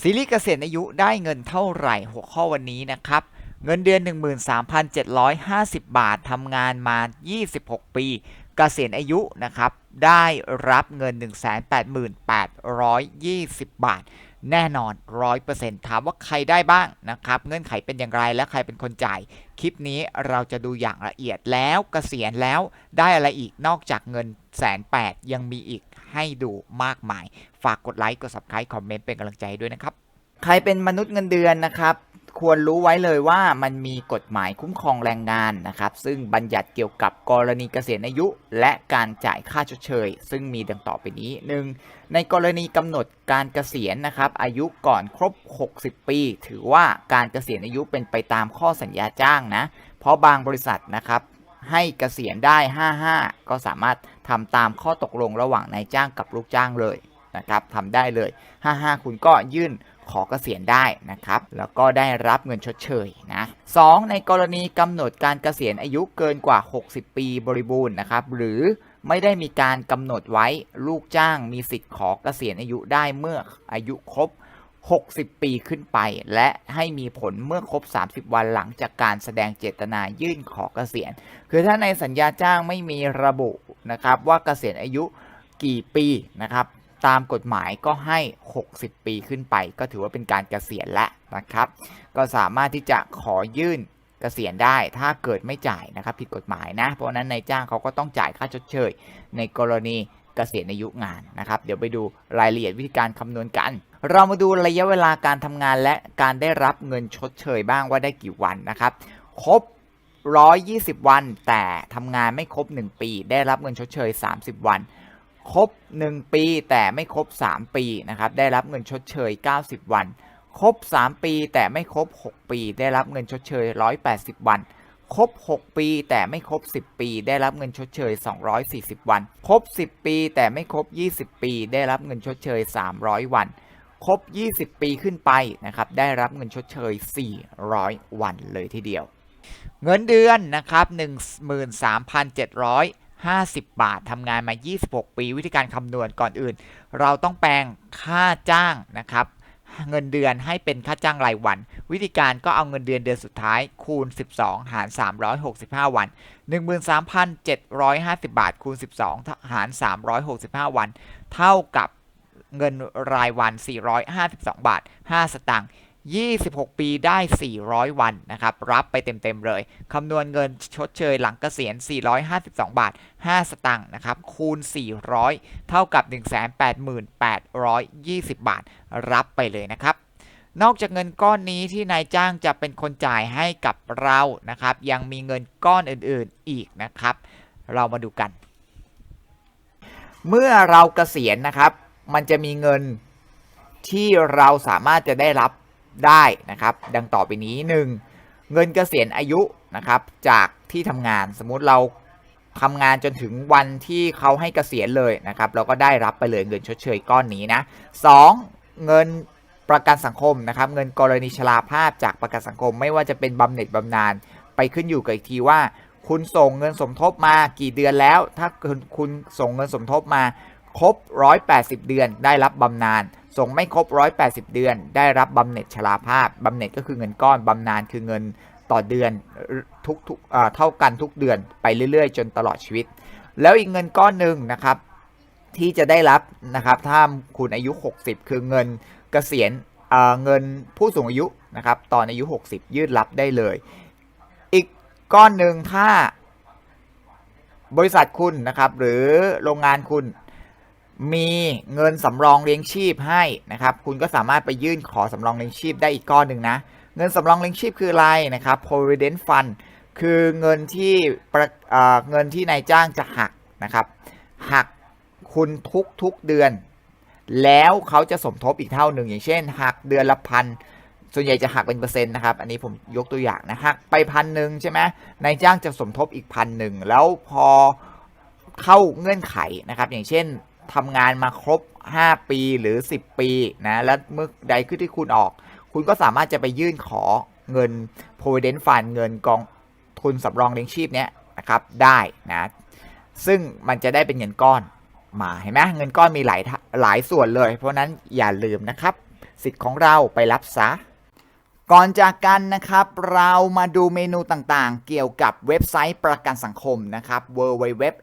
ซีรีส์เกษียณอายุได้เงินเท่าไหร่หัวข้อวันนี้นะครับ เงินเดือน 13,750 บาททำงานมา 26 ปีเกษียณอายุนะครับ ได้รับเงิน 188,820 บาท แน่นอน 100%ถามว่าใครได้บ้างนะครับ เงื่อนไขเป็นอย่างไรและใครเป็นคนจ่าย คลิปนี้เราจะดูอย่างละเอียดแล้วเกษียณแล้วได้อะไรอีกนอกจากเงินแสนแปดยังมีอีก ให้ดูมากมาย ฝากกดไลค์กด subscribe คอมเมนต์เป็นกำลังใจให้ด้วยนะครับ ใครเป็นมนุษย์เงินเดือนนะครับควรรู้ไว้เลยว่ามันมีกฎหมายคุ้มครองแรงงานนะครับ ซึ่งบัญญัติเกี่ยวกับกรณีเกษียณอายุ และการจ่ายค่าชดเชย ซึ่งมีดังต่อไปนี้ 1. ในกรณีกำหนดการเกษียณนะครับอายุก่อนครบ 60 ปี ถือว่าการเกษียณอายุเป็นไปตามข้อสัญญาจ้างนะ เพราะบางบริษัทนะครับให้เกษียณได้ 55 ก็สามารถ ทำตามข้อตกลงระหว่างนายจ้างกับลูกจ้างเลยนะครับทำได้เลย 55 คุณก็ยื่นขอเกษียณได้นะครับ แล้วก็ได้รับเงินชดเชยนะ 2. ในกรณีกำหนดการเกษียณอายุเกินกว่า 60 ปีบริบูรณ์นะครับ หรือไม่ได้มีการกำหนดไว้ลูกจ้างมีสิทธิ์ขอเกษียณอายุได้เมื่ออายุครบ 60 ปีขึ้นไป และให้มีผลเมื่อครบ 30 วันหลังจากการแสดงเจตนายื่นขอเกษียณ คือถ้าในสัญญาจ้างไม่มีระบุ นะครับว่าเกษียณอายุกี่ปีนะครับตามกฎหมายก็ให้ 60 ปีขึ้นไป ก็ถือว่าเป็นการเกษียณแล้วนะครับ ก็สามารถที่จะขอยื่นเกษียณได้ถ้าเกิดไม่จ่ายนะครับ ผิดกฎหมายนะ เพราะฉะนั้นนายจ้างเขาก็ต้องจ่ายค่าชดเชย ในกรณีเกษียณอายุงานนะครับ เดี๋ยวไปดูรายละเอียดวิธีการคำนวณกัน เรามาดูระยะเวลาการทำงานและการได้รับเงินชดเชยบ้างว่าได้กี่วันนะครับ ครบ 120 วัน แต่ทำงานไม่ครบ 1 ปี ได้รับเงินชดเชย 30 วัน ครบ 1 ปีแต่ไม่ครบ 3 ปีนะครับได้รับเงินชดเชย 90 วัน ครบ 3 ปีแต่ไม่ครบ 6 ปี ได้รับเงินชดเชย 180 วัน ครบ 6 ปีแต่ไม่ครบ 10 ปี ได้รับเงินชดเชย 240 วัน ครบ 10 ปีแต่ไม่ครบ 20 ปี ได้รับเงินชดเชย 300 วันครบ 20 ปีขึ้นไปนะครับ ได้รับเงินชดเชย 400 วันเลยทีเดียว เงินเดือนนะครับ 13,750 บาททำงานมา 26 ปีวิธีการคำนวณก่อนอื่น เราต้องแปลงค่าจ้างนะครับ เงินเดือนให้เป็นค่าจ้างรายวัน วิธีการก็เอาเงินเดือนเดือนสุดท้ายคูณ 12 หาร 365 วัน 13,750 บาทคูณ 12 หาร 365 วัน เท่ากับเงินรายวัน 452 บาท 5 สตางค์ 26 ปีได้ 400 วันนะครับ รับไปเต็มๆเลย คำนวณเงินชดเชยหลังเกษียณ 452 บาท 5 สตางค์นะครับ คูณ 400 เท่ากับ 188,820 บาท รับไปเลยนะครับ นอกจากเงินก้อนนี้ที่นายจ้างจะเป็นคนจ่ายให้กับเรานะครับ ยังมีเงินก้อนอื่นๆอีกนะครับ เรามาดูกัน เมื่อเราเกษียณนะครับ มันจะมีเงินที่เราสามารถจะได้รับ ได้นะครับ ดังต่อไปนี้ 1. เงินเกษียณอายุนะครับ จากที่ทำงานสมมุติเราทำงานจนถึงวันที่เขาให้เกษียณเลยนะครับ เราก็ได้รับไปเลยเงินชดเชยก้อนนี้นะ 2. เงินประกันสังคมนะครับ เงินกรณีชราภาพจากประกันสังคม ไม่ว่าจะเป็นบำเหน็จบำนาญไปขึ้นอยู่กับอีกทีว่า คุณส่งเงินสมทบมากี่เดือนแล้ว ถ้าคุณคุณส่งเงินสมทบมาครบ 180 เดือนได้รับบำนาญ ส่งไม่ครบ 180 เดือน ได้รับบำเหน็จชราภาพบำเหน็จก็คือเงินก้อนบำนาญคือเงินต่อเดือนทุกทุกเท่ากันทุกเดือนไปเรื่อยๆ จนตลอดชีวิต แล้วอีกเงินก้อนหนึ่งนะครับ ที่จะได้รับนะครับถ้าคุณอายุ 60 คือเงินเกษียณเอ่อเงินผู้สูงอายุนะครับตอนอายุ 60 ยืดรับได้เลย อีกก้อนหนึ่งถ้าบริษัทคุณนะครับหรือโรงงานคุณ มีเงินสำรองเลี้ยงชีพให้นะครับ คุณก็สามารถไปยื่นขอสำรองเลี้ยงชีพได้อีกก้อนหนึ่งนะ เงินสำรองเลี้ยงชีพคืออะไรนะครับ provident fund คือเงินที่เงินที่นายจ้างจะหักนะครับ หักคุณทุกทุกเดือน แล้วเขาจะสมทบอีกเท่าหนึ่ง อย่างเช่น หักเดือนละพันส่วนใหญ่จะหักเป็นเปอร์เซ็นต์นะครับ อันนี้ผมยกตัวอย่างนะหักไปพันหนึ่งใช่ไหมนายจ้างจะสมทบอีกพันหนึ่งแล้วพอเข้าเงื่อนไขนะครับ อย่างเช่น ทำงานมาครบ 5 ปีหรือ 10 ปีนะแล้วเมื่อใดขึ้นที่คุณออก คุณก็สามารถจะไปยื่นขอเงิน provident fund เงินกองทุนสำรองเลี้ยงชีพเนี้ยนะครับได้นะซึ่งมันจะได้เป็นเงินก้อนมาเห็นไหมเงินก้อนมีหลายหลายส่วนเลย เพราะนั้นอย่าลืมนะครับ สิทธิ์ของเราไปรับซะ ก่อนจากกันนะครับ เรามาดูเมนูต่างๆ เกี่ยวกับเว็บไซต์ประกันสังคมนะครับ www.sso.go.th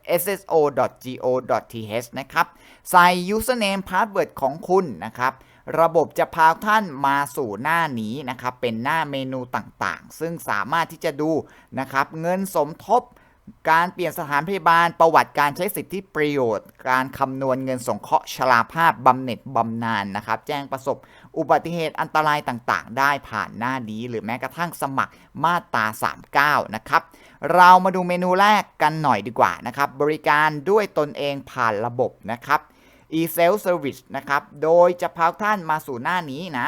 นะครับ ใส่ username password ของคุณนะครับ ระบบจะพาท่านมาสู่หน้านี้นะครับ เป็นหน้าเมนูต่างๆ ซึ่งสามารถที่จะดูนะครับ เงินสมทบการเปลี่ยนสถานพยาบาลประวัติการใช้สิทธิประโยชน์ การคำนวณเงินสงเคราะห์ชราภาพบำเหน็จบำนาญนะครับ แจ้งประสบ อุบัติเหตุอันตรายต่างๆ ได้ผ่านหน้านี้ หรือแม้กระทั่งสมัครมาตรา 39 นะครับ เรามาดูเมนูแรกกันหน่อยดีกว่านะครับ บริการด้วยตนเองผ่านระบบนะครับ e-self service นะครับ โดยจะพาท่านมาสู่หน้านี้นะ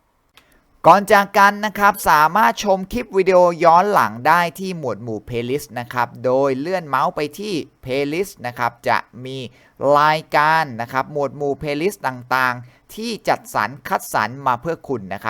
ก่อนจากกันนะครับ สามารถชมคลิปวิดีโอย้อนหลังได้ที่หมวดหมู่ playlist นะครับ โดยเลื่อนเมาส์ไปที่ playlist นะครับ จะมีรายการนะครับ หมวดหมู่ playlist ต่างๆ ที่จัดสรรคัดสรรมาเพื่อคุณนะครับ